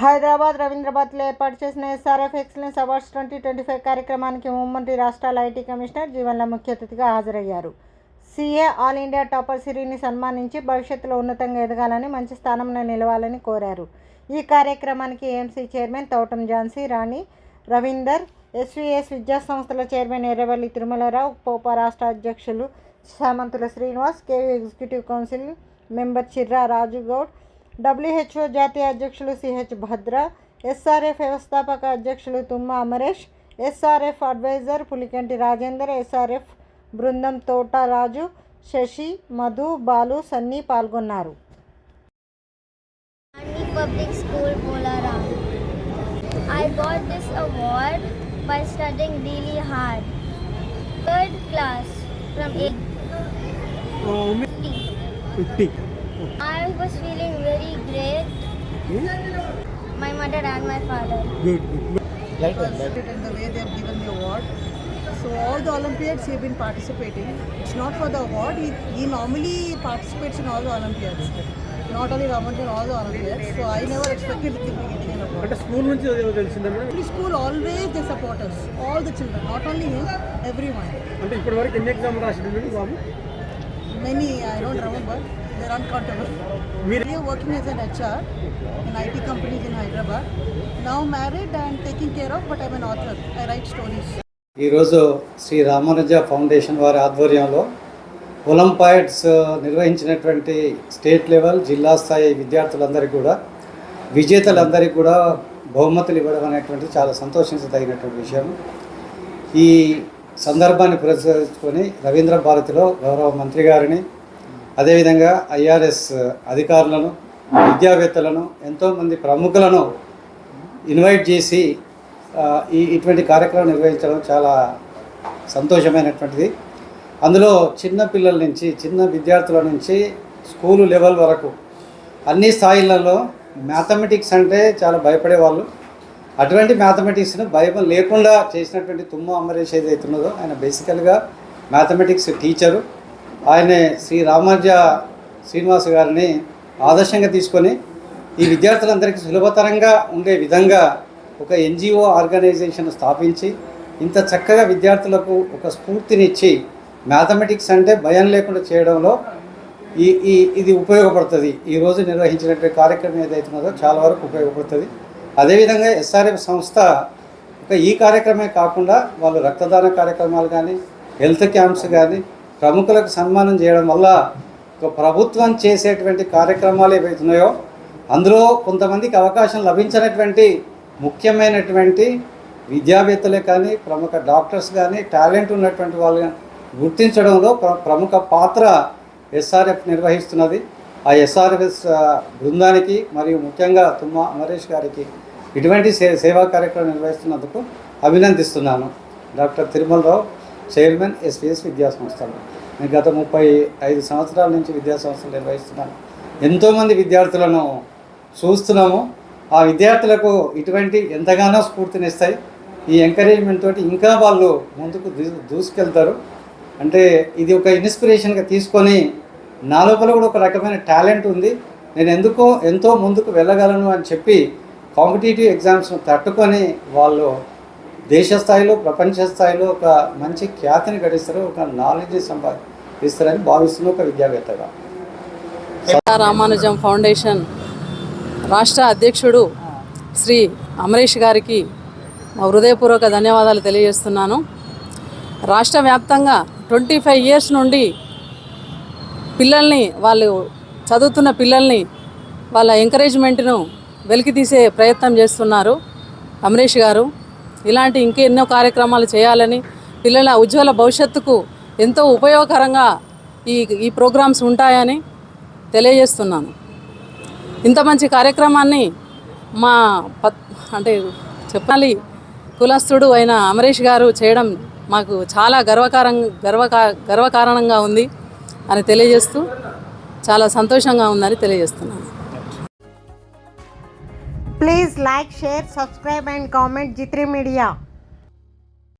హైదరాబాద్ రవీంద్రబాద్లో ఏర్పాటు చేసిన SRF excellence awards twenty twenty five కార్యక్రమానికి ముమ్మంటి రాష్ట్రాల ఐటీ కమిషనర్ జీవన్ల ముఖ్య అతిథిగా హాజరయ్యారు. సీఏ ఆల్ ఇండియా టాపర్ సిరిని సన్మానించి భవిష్యత్తులో ఉన్నతంగా ఎదగాలని మంచి స్థానంలో నిలవాలని కోరారు. ఈ కార్యక్రమానికి AMC chairman Thoutam Jhansi Rani Ravinder SVS విద్యా సంస్థల చైర్మన్ ఎర్రవల్లి తిరుమలరావు పోప రాష్ట్ర అధ్యక్షులు Samanthula Srinivas KV executive council member Chirra Raju Goud WHO జాతీయ అధ్యక్షులు సిహెచ్ భద్ర ఎస్ఆర్ఎఫ్ వ్యవస్థాపక అధ్యక్షులు Thumma Amaresh SRF adviser Pulikanti Rajender SRF బృందం తోట రాజు శశి మధు బాలు సన్నీ పాల్గొన్నారు Public School, Polaram. I got this award by studying really hard. Third class from 8 fifty I was feeling very great. My mother and my father. Good good it in the way they have given the award. So all the Olympiads he have been participating. It's not for the award. He, he normally participates in all the Olympiads. Not only Ramanujan, all the Olympiads. So I never expected him to be getting an award. అంటే school నుంచి తెలిసిందా madam Every school always they support us. All the children, not only him, everyone. అంటే ఇప్పటి వరకు ఎన్ని exam రాసిండు madam బాబు Many I don't remember. They're uncountable. We are working as an HR in IT companies in Hyderabad. Now married and taking care of, but I'm an author. I write stories. ఈరోజు Shri Ramanuja foundation వారి ఆధ్వర్యంలో ఒలింపాయిడ్స్ నిర్వహించినటువంటి state level జిల్లా స్థాయి విద్యార్థులందరికీ కూడా విజేతలందరికీ కూడా బహుమతులు ఇవ్వడం అనేటువంటి చాలా సంతోషించదగినటువంటి విషయం ఈ సందర్భాన్ని పురస్కరించుకొని రవీంద్ర భారతిలో గౌరవ మంత్రి గారిని అదేవిధంగా ఐఆర్ఎస్ అధికారులను విద్యావేత్తలను ఎంతోమంది ప్రముఖులను ఇన్వైట్ చేసి ఈ ఇటువంటి కార్యక్రమం నిర్వహించడం చాలా సంతోషమైనటువంటిది. అందులో చిన్న పిల్లల నుంచి చిన్న విద్యార్థుల నుంచి స్కూలు లెవెల్ వరకు అన్ని స్థాయిలలో మ్యాథమెటిక్స్ అంటే చాలా భయపడేవాళ్ళు. అటువంటి మ్యాథమెటిక్స్ను భయం లేకుండా చేసినటువంటి తుమ్మ అమరేష్ ఏదైతే ఉన్నదో ఆయన బేసికల్గా మ్యాథమెటిక్స్ టీచరు. ఆయనే శ్రీ రామానుజ శ్రీనివాస్ గారిని ఆదర్శంగా తీసుకొని ఈ విద్యార్థులందరికీ సులభతరంగా ఉండే విధంగా ఒక ఎన్జిఓ ఆర్గనైజేషన్ స్థాపించి ఇంత చక్కగా విద్యార్థులకు ఒక స్ఫూర్తినిచ్చి మ్యాథమెటిక్స్ అంటే భయం లేకుండా చేయడంలో ఈ ఈ ఇది ఉపయోగపడుతుంది. ఈరోజు నిర్వహించినటువంటి కార్యక్రమం ఏదైతే చాలా వరకు ఉపయోగపడుతుంది. అదేవిధంగా ఎస్ఆర్ఎఫ్ సంస్థ ఒక ఈ కార్యక్రమే కాకుండా వాళ్ళు రక్తదాన కార్యక్రమాలు కానీ హెల్త్ క్యాంప్స్ కానీ ప్రముఖులకు సన్మానం చేయడం వల్ల ప్రభుత్వం చేసేటువంటి కార్యక్రమాలు ఏవైతున్నాయో అందులో కొంతమందికి అవకాశం లభించినటువంటి ముఖ్యమైనటువంటి విద్యావేత్తలే కానీ ప్రముఖ డాక్టర్స్ కానీ టాలెంట్ ఉన్నటువంటి వాళ్ళు గుర్తించడంలో ప్ర ప్రముఖ పాత్ర ఎస్ఆర్ఎఫ్ నిర్వహిస్తున్నది. ఆ ఎస్ఆర్ఎఫ్ఎస్ బృందానికి మరియు ముఖ్యంగా తుమ్మ అమరేష్ గారికి ఇటువంటి సే సేవా కార్యక్రమం నిర్వహిస్తున్నందుకు అభినందిస్తున్నాను. డాక్టర్ తిరుమలరావు చైర్మన్ ఎస్విఎస్ విద్యా సంస్థలు నేను గత ముప్పై ఐదు సంవత్సరాల నుంచి విద్యా సంస్థలు నిర్వహిస్తున్నాను. ఎంతోమంది విద్యార్థులను చూస్తున్నాము. ఆ విద్యార్థులకు ఇటువంటి ఎంతగానో స్ఫూర్తినిస్తాయి. ఈ ఎంకరేజ్మెంట్ తోటి ఇంకా వాళ్ళు ముందుకు దూసుకెళ్తారు. అంటే ఇది ఒక ఇన్స్పిరేషన్గా తీసుకొని నా లోపల కూడా ఒక రకమైన టాలెంట్ ఉంది. నేను ఎందుకో ఎంతో ముందుకు వెళ్ళగలను అని చెప్పి కాంపిటేటివ్ ఎగ్జామ్స్ను తట్టుకొని వాళ్ళు దేశ స్థాయిలో ప్రపంచ స్థాయిలో ఒక మంచి ఖ్యాతిని గడిస్తారు ఒక నాలెడ్జ్ సంపాదిస్తారని భావిస్తున్న ఒక విద్యావేత్తగా. రామానుజం ఫౌండేషన్ రాష్ట్ర అధ్యక్షుడు శ్రీ అమరేష్ గారికి హృదయపూర్వక ధన్యవాదాలు తెలియజేస్తున్నాను. రాష్ట్ర వ్యాప్తంగా ట్వంటీ ఫైవ్ ఇయర్స్ నుండి పిల్లల్ని వాళ్ళు చదువుతున్న పిల్లల్ని వాళ్ళ ఎంకరేజ్మెంట్ను వెలికి తీసే ప్రయత్నం చేస్తున్నారు అమరేష్ గారు. ఇలాంటి ఇంకెన్నో కార్యక్రమాలు చేయాలని పిల్లల ఉజ్వల భవిష్యత్తుకు ఎంతో ఉపయోగకరంగా ఈ ఈ ప్రోగ్రామ్స్ ఉంటాయని తెలియజేస్తున్నాను. ఇంత మంచి కార్యక్రమాన్ని మా పత్ అంటే చెప్పాలి కులస్తుడు అయిన అమరేష్ గారు చేయడం మాకు చాలా గర్వకారం గర్వకా గర్వకారణంగా ఉంది అని తెలియజేస్తూ చాలా సంతోషంగా ఉందని తెలియజేస్తున్నాను. Please like share subscribe and comment జిత్రి media